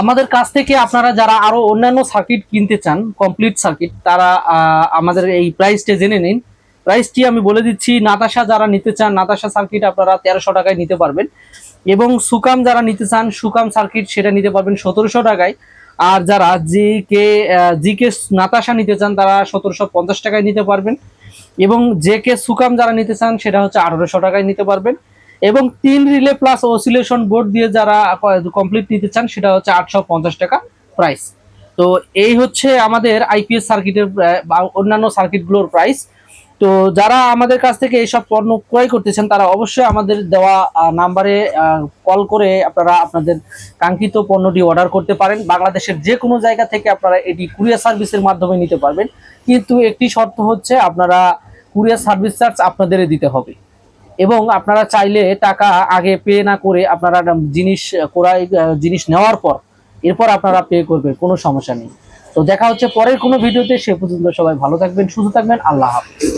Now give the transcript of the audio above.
আমাদের কাছ থেকে আপনারা যারা আরও অন্যান্য সার্কিট কিনতে চান কমপ্লিট সার্কিট তারা আমাদের এই প্রাইসটা জেনে নিন। প্রাইসটি আমি বলে দিচ্ছি নাতাশা যারা নিতে চান নাতাশা সার্কিট আপনারা তেরোশো টাকায় নিতে পারবেন। এবং সুকাম যারা নিতে চান সুকাম সার্কিট সেটা নিতে পারবেন সতেরোশো টাকায়। আর যারা জি কে জি কে নাতাশা নিতে চান, তারা সতেরোশো পঞ্চাশ টাকায় নিতে পারবেন। এবং জে কে সুকাম যারা নিতে চান, সেটা হচ্ছে আঠারোশো টাকায় নিতে পারবেন। এবং তিন রিলে প্লাস অসিলেশন বোর্ড দিয়ে যারা কমপ্লিট নিতে চান, সেটা হচ্ছে আটশো পঞ্চাশ টাকা প্রাইস তো এই হচ্ছে আমাদের আইপিএস সার্কিটের অন্যান্য সার্কিটগুলোর প্রাইস তো যারা আমাদের কাছ থেকে এইসব পণ্য ক্রয় করতেছেন তারা অবশ্যই আমাদের দেওয়া নাম্বারে কল করে আপনারা আপনাদের কাঙ্ক্ষিত পণ্যটি অর্ডার করতে পারেন। বাংলাদেশের যে কোনো জায়গা থেকে আপনারা এটি কুরিয়ার সার্ভিসের মাধ্যমে নিতে পারবেন। কিন্তু একটি শর্ত হচ্ছে, আপনারা কুরিয়ার সার্ভিস চার্জ আপনাদেরই দিতে হবে। এবং আপনারা চাইলে টাকা আগে পে না করে আপনারা জিনিস ক্রয় জিনিস নেওয়ার পর, এরপর আপনারা পে করবেন, কোনো সমস্যা নেই। তো দেখা হচ্ছে পরের কোনো ভিডিওতে, সে পর্যন্ত সবাই ভালো থাকবেন, সুস্থ থাকবেন, আল্লাহ হাফিজ।